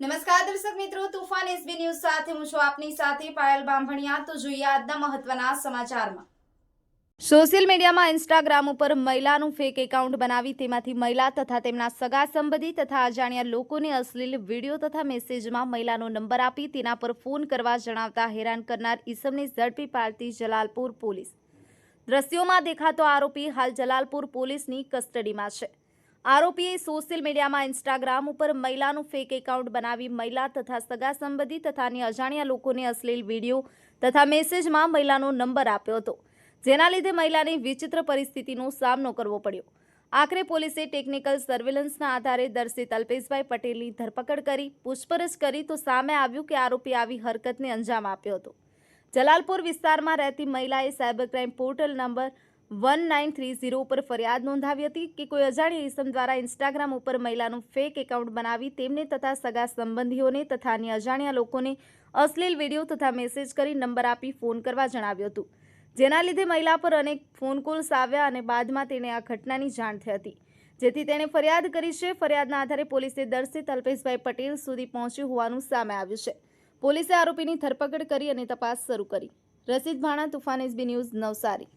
નમસ્કાર દર્શક મિત્રો, તુફાન એસબી ન્યૂઝ સાથે હું છું આપની સાથે પાયલ બાંભણિયા. તો જોઈએ આજના મહત્વના સમાચારમાં. સોશિયલ મીડિયામાં ઇન્સ્ટાગ્રામ ઉપર મહિલાનું ફેક એકાઉન્ટ બનાવી, તેમાંથી મહિલા તથા તેમના સગા સંબંધી તથા અજાણ્યા લોકોને અશ્લીલ વીડિયો તથા મેસેજમાં મહિલાનો નંબર આપી, તેના પર ફોન કરવા જણાવતા હેરાન કરનાર ઈસમને ઝડપી પાડતી જલાલપુર પોલીસ. દ્રશ્યોમાં દેખાતો આરોપી હાલ જલાલપુર પોલીસની કસ્ટડીમાં છે. આરોપીએ સોશિયલ મીડિયામાં ઇન્સ્ટાગ્રામ ઉપર મહિલાનું ફેક એકાઉન્ટ બનાવી મહિલા તથા સગા સંબંધી તથા અન્ય અજાણ્યા લોકોને અશ્લીલ વીડિયો તથા મેસેજમાં મહિલાનો નંબર આપ્યો હતો, જેના લીધે મહિલાની વિચિત્ર પરિસ્થિતિનો સામનો કરવો પડ્યો. આખરે પોલીસે ટેકનિકલ સર્વેલન્સના આધારે દર્શિત અલ્પેશભાઈ પટેલની ધરપકડ કરી, પૂછપરછ કરી તો સામે આવ્યું કે આરોપી આવી હરકતને અંજામ આપ્યો હતો. જલાલપુર વિસ્તારમાં રહેતી મહિલાએ cyber crime portal number one nine three zero ઉપર ફરિયાદ નોંધાવી હતી કે કોઈ અજાણ્યા ઇસમ દ્વારા ઇન્સ્ટાગ્રામ ઉપર મહિલાનું ફેક એકાઉન્ટ બનાવી તેમને તથા સગા સંબંધીઓને તથા અન્ય અજાણ્યા લોકોને અશ્લીલ વીડિયો તથા મેસેજ કરી નંબર આપી ફોન કરવા જણાવ્યું હતું. જેના લીધે મહિલા પર અનેક ફોન કોલ્સ આવ્યા અને બાદમાં તેને આ ઘટનાની જાણ થઈ હતી. જેથી તેણે ફરિયાદ કરી છે. ફરિયાદના આધારે પોલીસે દર્શિત અલ્પેશભાઈ પટેલ સુધી પહોંચ્યું હોવાનું સામે આવ્યું છે. પોલીસે આરોપીની ધરપકડ કરી અને તપાસ શરૂ કરી. Rashid Bhana, Toofan SB news Navsari.